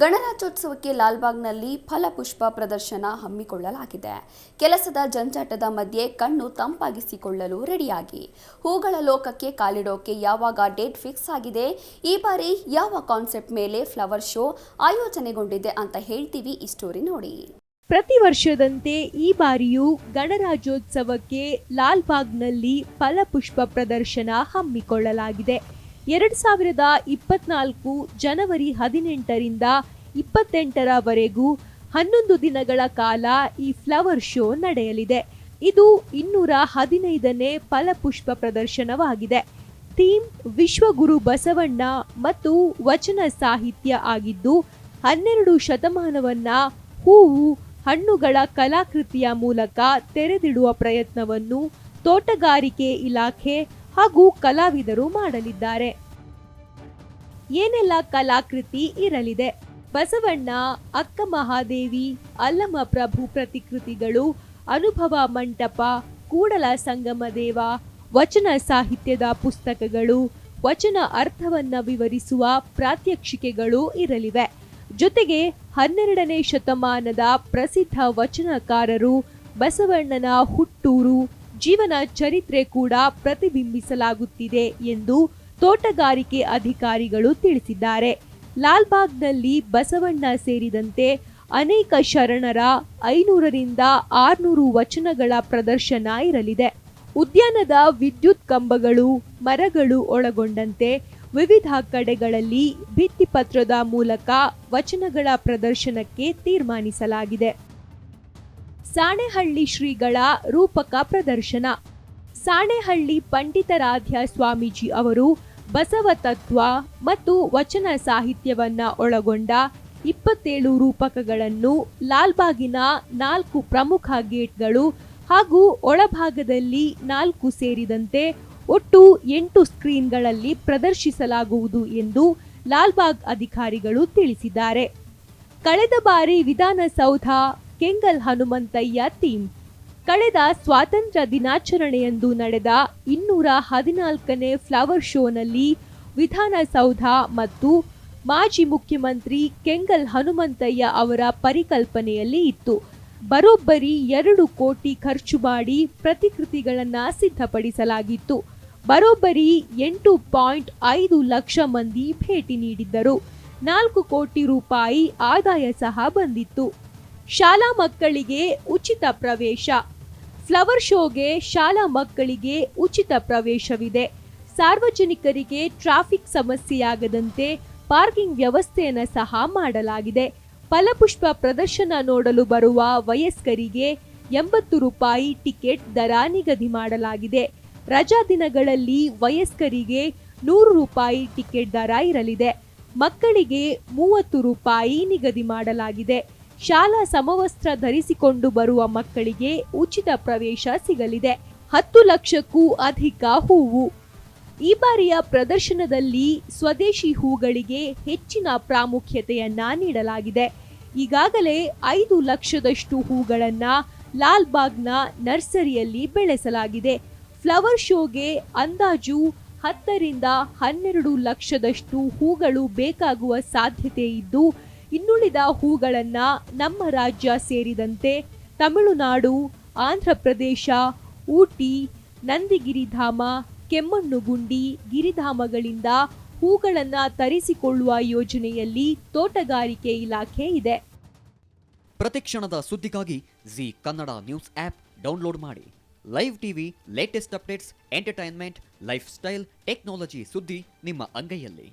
ಗಣರಾಜ್ಯೋತ್ಸವಕ್ಕೆ ಲಾಲ್ಬಾಗ್ನಲ್ಲಿ ಫಲಪುಷ್ಪ ಪ್ರದರ್ಶನ ಹಮ್ಮಿಕೊಳ್ಳಲಾಗಿದೆ. ಕೆಲಸದ ಜಂಜಾಟದ ಮಧ್ಯೆ ಕಣ್ಣು ತಂಪಾಗಿಸಿಕೊಳ್ಳಲು ರೆಡಿಯಾಗಿ. ಹೂಗಳ ಲೋಕಕ್ಕೆ ಕಾಲಿಡೋಕೆ ಯಾವಾಗ ಡೇಟ್ ಫಿಕ್ಸ್ ಆಗಿದೆ? ಈ ಬಾರಿ ಯಾವ ಕಾನ್ಸೆಪ್ಟ್ ಮೇಲೆ ಫ್ಲವರ್ ಶೋ ಆಯೋಜನೆಗೊಂಡಿದೆ ಅಂತ ಹೇಳ್ತೀವಿ ಈ ಸ್ಟೋರಿ ನೋಡಿ. ಪ್ರತಿ ವರ್ಷದಂತೆ ಈ ಬಾರಿಯೂ ಗಣರಾಜ್ಯೋತ್ಸವಕ್ಕೆ ಲಾಲ್ಬಾಗ್ನಲ್ಲಿ ಫಲಪುಷ್ಪ ಪ್ರದರ್ಶನ ಹಮ್ಮಿಕೊಳ್ಳಲಾಗಿದೆ. ಎರಡ್ ಸಾವಿರದ ಇಪ್ಪತ್ನಾಲ್ಕು ಜನವರಿ ಹದಿನೆಂಟರಿಂದ ಇಪ್ಪತ್ತೆಂಟರವರೆಗೂ ಹನ್ನೊಂದು ದಿನಗಳ ಕಾಲ ಈ ಫ್ಲವರ್ ಶೋ ನಡೆಯಲಿದೆ. ಇದು ಇನ್ನೂರ ಹದಿನೈದನೇ ಫಲಪುಷ್ಪ ಪ್ರದರ್ಶನವಾಗಿದೆ. ಥೀಮ್ ವಿಶ್ವಗುರು ಬಸವಣ್ಣ ಮತ್ತು ವಚನ ಸಾಹಿತ್ಯ ಆಗಿದ್ದು, ಹನ್ನೆರಡು ಶತಮಾನವನ್ನ ಹೂವು, ಹಣ್ಣುಗಳ ಕಲಾಕೃತಿಯ ಮೂಲಕ ತೆರೆದಿಡುವ ಪ್ರಯತ್ನವನ್ನು ತೋಟಗಾರಿಕೆ ಇಲಾಖೆ ಹಾಗೂ ಕಲಾವಿದರು ಮಾಡಲಿದ್ದಾರೆ. ಏನೆಲ್ಲ ಕಲಾಕೃತಿ ಇರಲಿದೆ? ಬಸವಣ್ಣ, ಅಕ್ಕ ಮಹಾದೇವಿ ಅಲ್ಲಮ ಪ್ರಭು ಪ್ರತಿಕೃತಿಗಳು, ಅನುಭವ ಮಂಟಪ, ಕೂಡಲ ಸಂಗಮ ದೇವ, ವಚನ ಸಾಹಿತ್ಯದ ಪುಸ್ತಕಗಳು, ವಚನ ಅರ್ಥವನ್ನ ವಿವರಿಸುವ ಪ್ರಾತ್ಯಕ್ಷಿಕೆಗಳು ಇರಲಿವೆ. ಜೊತೆಗೆ ಹನ್ನೆರಡನೇ ಶತಮಾನದ ಪ್ರಸಿದ್ಧ ವಚನಕಾರರು ಬಸವಣ್ಣನ ಹುಟ್ಟೂರು ಜೀವನ ಚರಿತ್ರೆ ಕೂಡ ಪ್ರತಿಬಿಂಬಿಸಲಾಗುತ್ತಿದೆ ಎಂದು ತೋಟಗಾರಿಕೆ ಅಧಿಕಾರಿಗಳು ತಿಳಿಸಿದ್ದಾರೆ. ಲಾಲ್ಬಾಗ್ನಲ್ಲಿ ಬಸವಣ್ಣ ಸೇರಿದಂತೆ ಅನೇಕ ಶರಣರ ಐನೂರರಿಂದ ಆರುನೂರು ವಚನಗಳ ಪ್ರದರ್ಶನ ಇರಲಿದೆ. ಉದ್ಯಾನದ ವಿದ್ಯುತ್ ಕಂಬಗಳು, ಮರಗಳು ಒಳಗೊಂಡಂತೆ ವಿವಿಧ ಕಡೆಗಳಲ್ಲಿ ಭಿತ್ತಿಪತ್ರದ ಮೂಲಕ ವಚನಗಳ ಪ್ರದರ್ಶನಕ್ಕೆ ತೀರ್ಮಾನಿಸಲಾಗಿದೆ. ಸಾಣೆಹಳ್ಳಿ ಶ್ರೀಗಳ ರೂಪಕ ಪ್ರದರ್ಶನ. ಸಾಣೆಹಳ್ಳಿ ಪಂಡಿತಾರಾಧ್ಯ ಸ್ವಾಮೀಜಿ ಅವರು ಬಸವ ತತ್ವ ಮತ್ತು ವಚನ ಸಾಹಿತ್ಯವನ್ನು ಒಳಗೊಂಡ ಇಪ್ಪತ್ತೇಳು ರೂಪಕಗಳನ್ನು ಲಾಲ್ಬಾಗಿನ ನಾಲ್ಕು ಪ್ರಮುಖ ಗೇಟ್ಗಳು ಹಾಗೂ ಒಳಭಾಗದಲ್ಲಿ ನಾಲ್ಕು ಸೇರಿದಂತೆ ಒಟ್ಟು ಎಂಟು ಸ್ಕ್ರೀನ್ಗಳಲ್ಲಿ ಪ್ರದರ್ಶಿಸಲಾಗುವುದು ಎಂದು ಲಾಲ್ಬಾಗ್ ಅಧಿಕಾರಿಗಳು ತಿಳಿಸಿದ್ದಾರೆ. ಕಳೆದ ಬಾರಿ ವಿಧಾನಸೌಧ ಕೆಂಗಲ್ ಹನುಮಂತಯ್ಯ ಥೀಮ್ ಕಳೆದ ಸ್ವಾತಂತ್ರ್ಯ ದಿನಾಚರಣೆಯಂದು ನಡೆದ ಇನ್ನೂರ ಹದಿನಾಲ್ಕನೇ ಫ್ಲವರ್ ಶೋನಲ್ಲಿ ವಿಧಾನಸೌಧ ಮತ್ತು ಮಾಜಿ ಮುಖ್ಯಮಂತ್ರಿ ಕೆಂಗಲ್ ಹನುಮಂತಯ್ಯ ಅವರ ಪರಿಕಲ್ಪನೆಯಲ್ಲಿ ಇತ್ತು. ಬರೋಬ್ಬರಿ ಎರಡು ಕೋಟಿ ಖರ್ಚು ಮಾಡಿ ಪ್ರತಿಕೃತಿಗಳನ್ನು ಸಿದ್ಧಪಡಿಸಲಾಗಿತ್ತು. ಬರೋಬ್ಬರಿ ಎಂಟು ಪಾಯಿಂಟ್ ಐದು ಲಕ್ಷ ಮಂದಿ ಭೇಟಿ ನೀಡಿದ್ದರು. ನಾಲ್ಕು ಕೋಟಿ ರೂಪಾಯಿ ಆದಾಯ ಸಹ ಬಂದಿತ್ತು. ಶಾಲಾ ಮಕ್ಕಳಿಗೆ ಉಚಿತ ಪ್ರವೇಶ. ಫ್ಲವರ್ ಶೋಗೆ ಶಾಲಾ ಮಕ್ಕಳಿಗೆ ಉಚಿತ ಪ್ರವೇಶವಿದೆ. ಸಾರ್ವಜನಿಕರಿಗೆ ಟ್ರಾಫಿಕ್ ಸಮಸ್ಯೆಯಾಗದಂತೆ ಪಾರ್ಕಿಂಗ್ ವ್ಯವಸ್ಥೆಯನ್ನು ಸಹ ಮಾಡಲಾಗಿದೆ. ಫಲಪುಷ್ಪ ಪ್ರದರ್ಶನ ನೋಡಲು ಬರುವ ವಯಸ್ಕರಿಗೆ ಎಂಬತ್ತು ರೂಪಾಯಿ ಟಿಕೆಟ್ ದರ ನಿಗದಿ ಮಾಡಲಾಗಿದೆ. ರಜಾ ದಿನಗಳಲ್ಲಿ ವಯಸ್ಕರಿಗೆ ನೂರು ರೂಪಾಯಿ ಟಿಕೆಟ್ ದರ ಇರಲಿದೆ. ಮಕ್ಕಳಿಗೆ ಮೂವತ್ತು ರೂಪಾಯಿ ನಿಗದಿ ಮಾಡಲಾಗಿದೆ. ಶಾಲಾ ಸಮವಸ್ತ್ರ ಧರಿಸಿಕೊಂಡು ಬರುವ ಮಕ್ಕಳಿಗೆ ಉಚಿತ ಪ್ರವೇಶ ಸಿಗಲಿದೆ. ಹತ್ತು ಲಕ್ಷಕ್ಕೂ ಅಧಿಕ ಹೂವು. ಈ ಬಾರಿಯ ಪ್ರದರ್ಶನದಲ್ಲಿ ಸ್ವದೇಶಿ ಹೂಗಳಿಗೆ ಹೆಚ್ಚಿನ ಪ್ರಾಮುಖ್ಯತೆಯನ್ನ ನೀಡಲಾಗಿದೆ. ಈಗಾಗಲೇ ಐದು ಲಕ್ಷದಷ್ಟು ಹೂಗಳನ್ನ ಲಾಲ್ಬಾಗ್ನ ನರ್ಸರಿಯಲ್ಲಿ ಬೆಳೆಸಲಾಗಿದೆ. ಫ್ಲವರ್ ಶೋಗೆ ಅಂದಾಜು ಹತ್ತರಿಂದ ಹನ್ನೆರಡು ಲಕ್ಷದಷ್ಟು ಹೂಗಳು ಬೇಕಾಗುವ ಸಾಧ್ಯತೆ ಇದ್ದು ಇನ್ನುಳಿದ ಹೂಗಳನ್ನ ನಮ್ಮ ರಾಜ್ಯ ಸೇರಿದಂತೆ ತಮಿಳುನಾಡು ಆಂಧ್ರ ಪ್ರದೇಶ ಊಟಿ, ನಂದಿಗಿರಿಧಾಮ, ಕೆಮ್ಮಣ್ಣುಗುಂಡಿ, ಗಿರಿಧಾಮಗಳಿಂದ ಹೂಗಳನ್ನ ತರಿಸಿಕೊಳ್ಳುವ ಯೋಜನೆಯಲ್ಲಿ ತೋಟಗಾರಿಕೆ ಇಲಾಖೆ ಇದೆ. ಪ್ರತಿಕ್ಷಣದ ಸುದ್ದಿಗಾಗಿ Zee Kannada news app download ಮಾಡಿ. Live TV latest updates entertainment lifestyle technology ಸುದ್ದಿ ನಿಮ್ಮ ಅಂಗೈಯಲ್ಲಿ.